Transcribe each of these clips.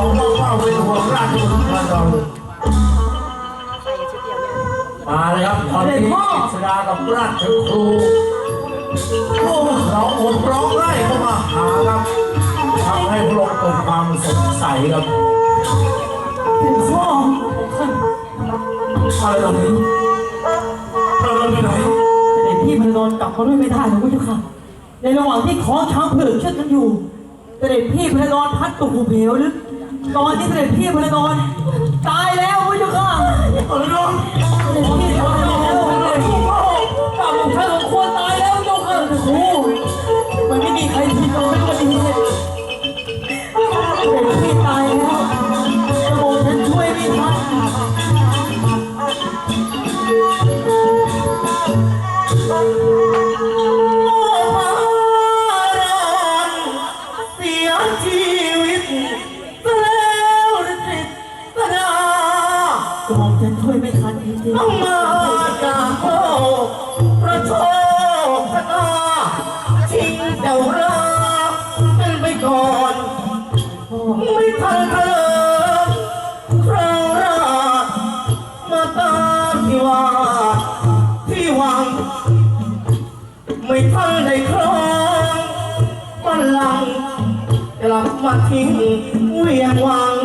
องมากว่าเป็นห่วงราชบุตรพระนองมาเลยครับตอนนี้กิษดากับราชครูโอ้เราอดร้องไห้เข้ามาหาครับทำให้พระองค์เกิดความสงสัยครับถึงพ่อท่านอะไรตรงนี้เราเราอยู่ไหนเสด็จพี่พระนอนกลับมาด้วยไม่ได้หรอกพระเจ้าค่ะในระหว่างที่ขอช้างเผือกเชือดกันอยู่แต่เด็จพี่พระนอนพัดตกหูเหวลึก ตอนที่เสด็จพี่พระนอนตายแล้วพระเจ้าค่ะอนโองเสด็จพี่ตายแล้วเฉันช่วยไม่ทันจริงต้องมาจากโลกประโชคชะตาชิงเจ้าราเป็นไปก่อน ไม่ทันเธอคราวราชมาตาที่ว่าที่หวัง ไม่ทันได้ครองบัลลังก์กลับมาทิ้งเวียงวัง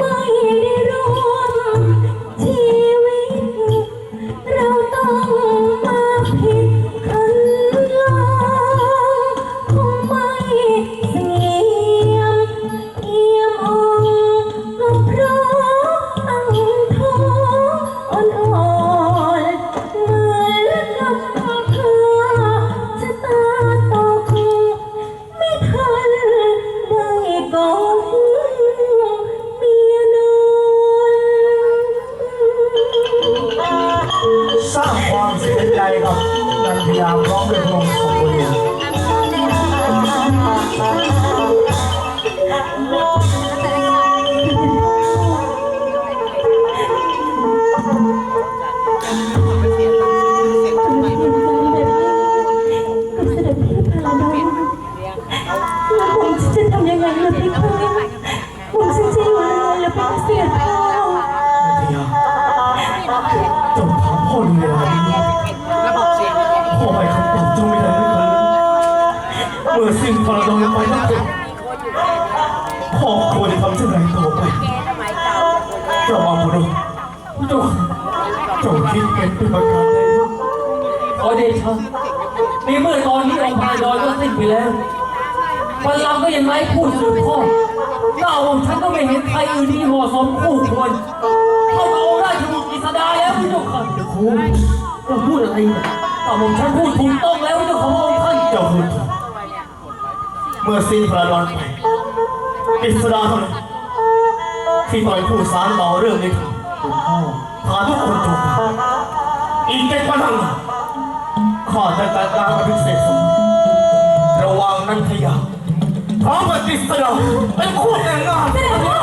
ประาร้อมด้วยพระองค์ทรงบุญเสียงเสียงทำไมกับเสด็จพี่พระนองแล้วผมจะทำยังไงล่ะพี่พ่อผมจะจะอยู่ยังไงล่ะพี่เสีย เป็นเป็นประการใดบ้างขอเดชะในเมื่อตอนนี้องค์พระดอยก็สิ้นไปแล้วพลังก็ยังไร้ผู้สืบทอดเจ้าของฉันก็ไม่เห็นใครอื่นที่เหมาะสมคู่ควรเท่ากับองค์ราชบุตรกิษดาแล้วพี่เจ้าค่ะโอ้โหเราพูดอะไรเนี่ยเจ้าของฉันพูดถูกต้องแล้วพี่เจ้าขององค์ท่านเจ้าพูดเมื่อสิ้นพระดอนไปกิษดาเท่านั้นที่ต่อยผู้สารต่อเรื่องนี้ถึง พาทุกคนจบอีกเจ็ดวันข้างหาข้าจะจัดการอภิเษกรสระวังนันทยาพร้อมกับกิษดาเป็นคู่แต่งงาน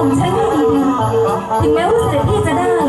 ของผมฉันไม่ดีๆถึงแม้ว่าเสด็จพี่จะได้